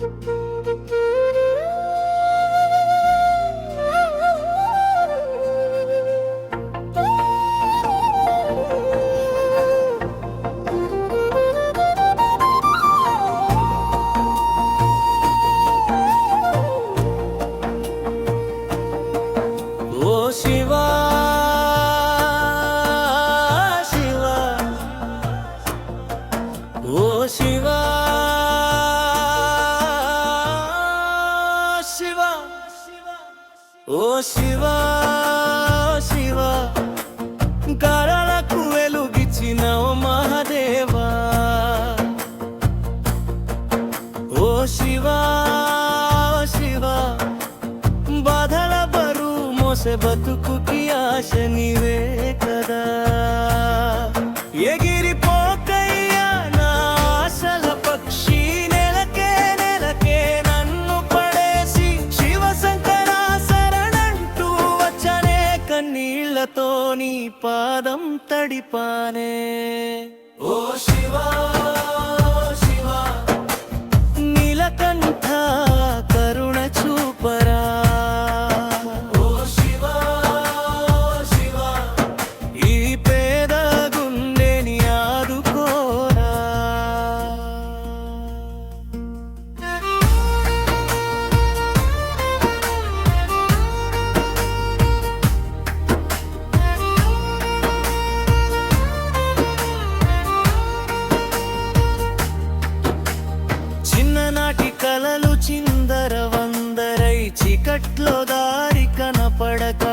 Música ఓ శివా శివా గరలకు వెలుగిచ్చిన ఓ మహాదేవా. ఓ శివా శివా బాధల బరువు మోసే బతుకుకి ఆశ నీవే కదా. பாதம் தடிப்பானே. చీకట్లో దారి కనపడక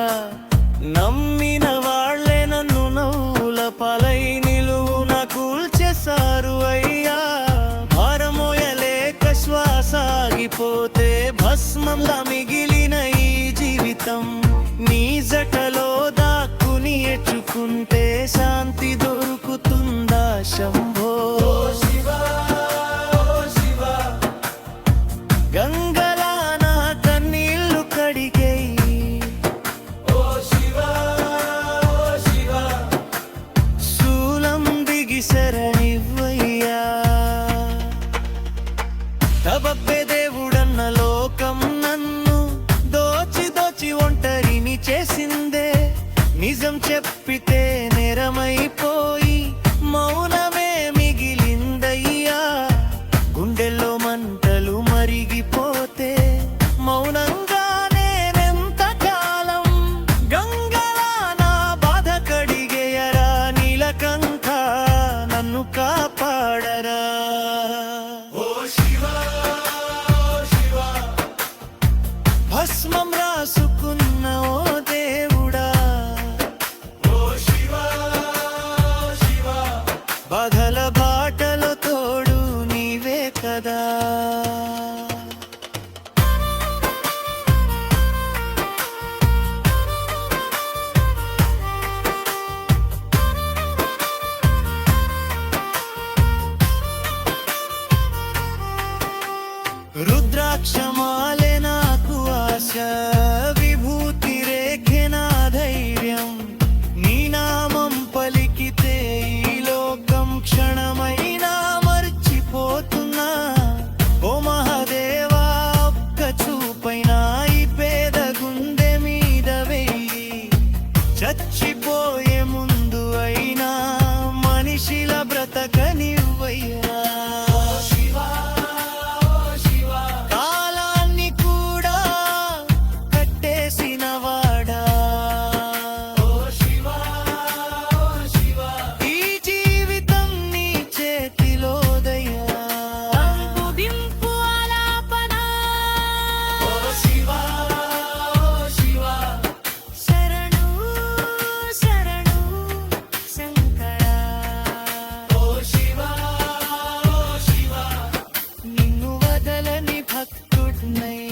నమ్మిన వాళ్ళే నన్ను నవ్వుల పలై నిలువు నా కూల్చేశారు అయ్యా. భారమోయలేక శ్వాసాగిపోతే భస్మంలా మిగిలి বাধা உன்னை